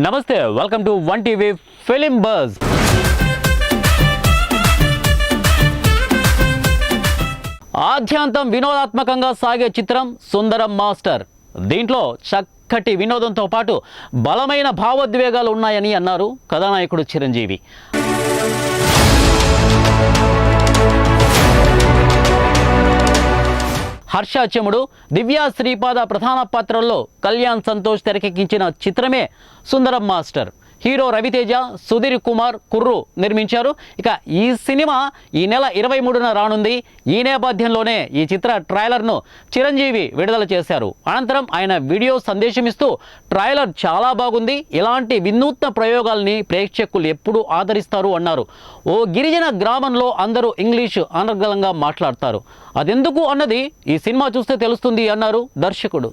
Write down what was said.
నమస్తే welcome to one TV film buzz ఆద్యాంతం వినోదాత్మకంగా సాగే చిత్రం సుందరం మాస్టర్. దీంట్లో చక్కటి వినోదంతో పాటు బలమైన భావోద్వేగాలు ఉన్నాయని అన్నారు కథానాయకుడు చిరంజీవి. హర్ష చెముడు దివ్యా శ్రీపాద ప్రధాన పాత్రల్లో కళ్యాణ్ సంతోష్ తెరకెక్కించిన చిత్రమే సుందరం మాస్టర్. హీరో రవితేజ సుధీర్ కుమార్ కుర్రు నిర్మించారు. ఇక ఈ సినిమా ఈ నెల ఇరవై మూడున రానుంది. ఈ నేపథ్యంలోనే ఈ చిత్ర ట్రైలర్ను చిరంజీవి విడుదల చేశారు. అనంతరం ఆయన వీడియో సందేశమిస్తూ ట్రైలర్ చాలా బాగుంది. ఇలాంటి వినూత్న ప్రయోగాల్ని ప్రేక్షకులు ఎప్పుడూ ఆదరిస్తారు అన్నారు. ఓ గిరిజన గ్రామంలో అందరూ ఇంగ్లీషు అనర్గలంగా మాట్లాడతారు. అదెందుకు అన్నది ఈ సినిమా చూస్తే తెలుస్తుంది అన్నారు దర్శకుడు.